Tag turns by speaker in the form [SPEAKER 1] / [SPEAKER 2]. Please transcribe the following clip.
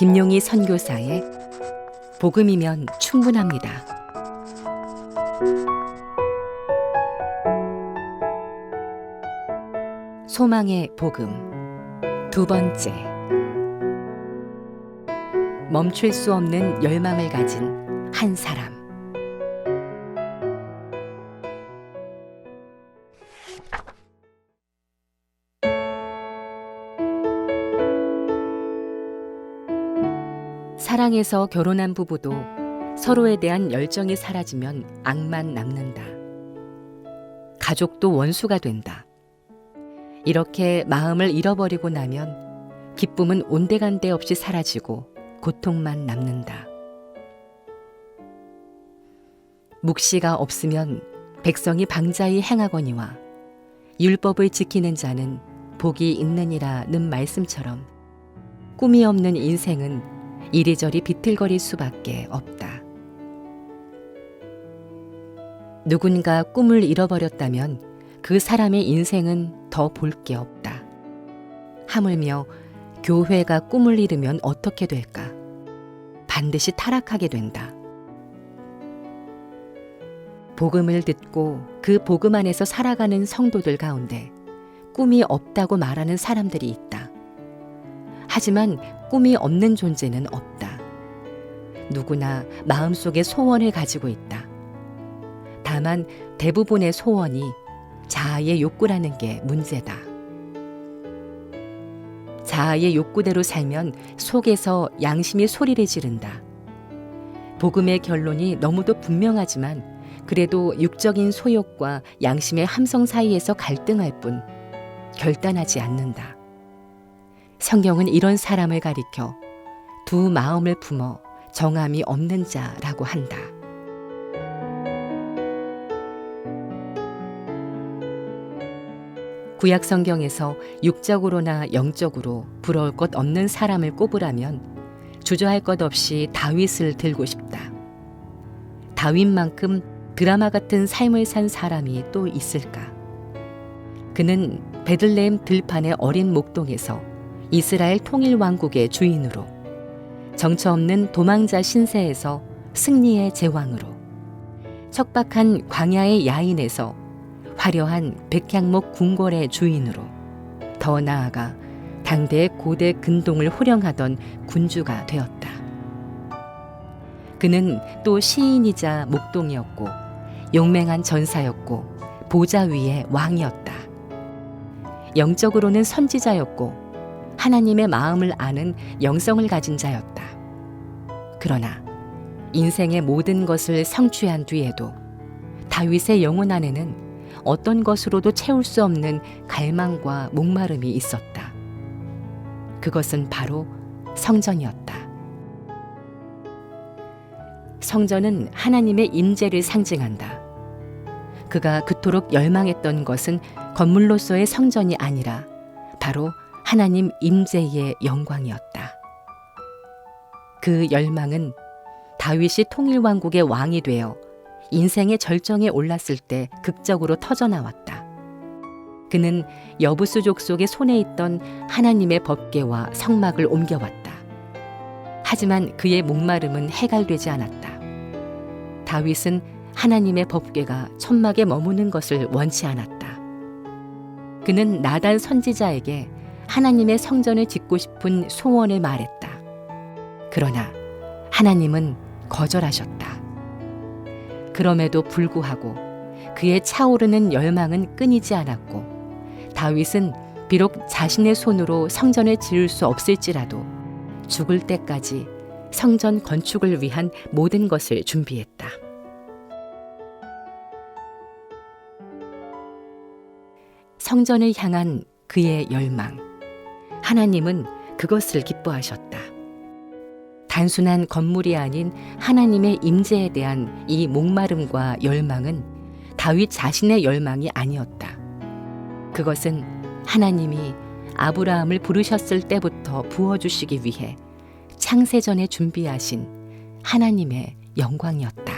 [SPEAKER 1] 김용희 선교사의 복음이면 충분합니다. 소망의 복음. 두 번째. 멈출 수 없는 열망을 가진 한 사람 사랑해서 결혼한 부부도 서로에 대한 열정이 사라지면 악만 남는다. 가족도 원수가 된다. 이렇게 마음을 잃어버리고 나면 기쁨은 온데간데 없이 사라지고 고통만 남는다. 묵시가 없으면 백성이 방자히 행하거니와 율법을 지키는 자는 복이 있느니라는 말씀처럼 꿈이 없는 인생은 이리저리 비틀거릴 수밖에 없다. 누군가 꿈을 잃어버렸다면 그 사람의 인생은 더 볼 게 없다. 하물며 교회가 꿈을 잃으면 어떻게 될까? 반드시 타락하게 된다. 복음을 듣고 그 복음 안에서 살아가는 성도들 가운데 꿈이 없다고 말하는 사람들이 있다. 하지만 꿈이 없는 존재는 없다. 누구나 마음속에 소원을 가지고 있다. 다만 대부분의 소원이 자아의 욕구라는 게 문제다. 자아의 욕구대로 살면 속에서 양심이 소리를 지른다. 복음의 결론이 너무도 분명하지만 그래도 육적인 소욕과 양심의 함성 사이에서 갈등할 뿐 결단하지 않는다. 성경은 이런 사람을 가리켜 두 마음을 품어 정함이 없는 자라고 한다. 구약 성경에서 육적으로나 영적으로 부러울 것 없는 사람을 꼽으라면 주저할 것 없이 다윗을 들고 싶다. 다윗만큼 드라마 같은 삶을 산 사람이 또 있을까? 그는 베들레헴 들판의 어린 목동에서 이스라엘 통일 왕국의 주인으로 정처 없는 도망자 신세에서 승리의 제왕으로 척박한 광야의 야인에서 화려한 백향목 궁궐의 주인으로 더 나아가 당대의 고대 근동을 호령하던 군주가 되었다. 그는 또 시인이자 목동이었고 용맹한 전사였고 보좌 위의 왕이었다. 영적으로는 선지자였고 하나님의 마음을 아는 영성을 가진 자였다. 그러나 인생의 모든 것을 성취한 뒤에도 다윗의 영혼 안에는 어떤 것으로도 채울 수 없는 갈망과 목마름이 있었다. 그것은 바로 성전이었다. 성전은 하나님의 임재를 상징한다. 그가 그토록 열망했던 것은 건물로서의 성전이 아니라 바로 하나님 임재의 영광이었다. 그 열망은 다윗이 통일왕국의 왕이 되어 인생의 절정에 올랐을 때 극적으로 터져나왔다. 그는 여부수족 속의 손에 있던 하나님의 법궤와 성막을 옮겨왔다. 하지만 그의 목마름은 해갈되지 않았다. 다윗은 하나님의 법궤가 천막에 머무는 것을 원치 않았다. 그는 나단 선지자에게 하나님의 성전을 짓고 싶은 소원을 말했다. 그러나 하나님은 거절하셨다. 그럼에도 불구하고 그의 차오르는 열망은 끊이지 않았고 다윗은 비록 자신의 손으로 성전을 지을 수 없을지라도 죽을 때까지 성전 건축을 위한 모든 것을 준비했다. 성전을 향한 그의 열망. 하나님은 그것을 기뻐하셨다. 단순한 건물이 아닌 하나님의 임재에 대한 이 목마름과 열망은 다윗 자신의 열망이 아니었다. 그것은 하나님이 아브라함을 부르셨을 때부터 부어주시기 위해 창세전에 준비하신 하나님의 영광이었다.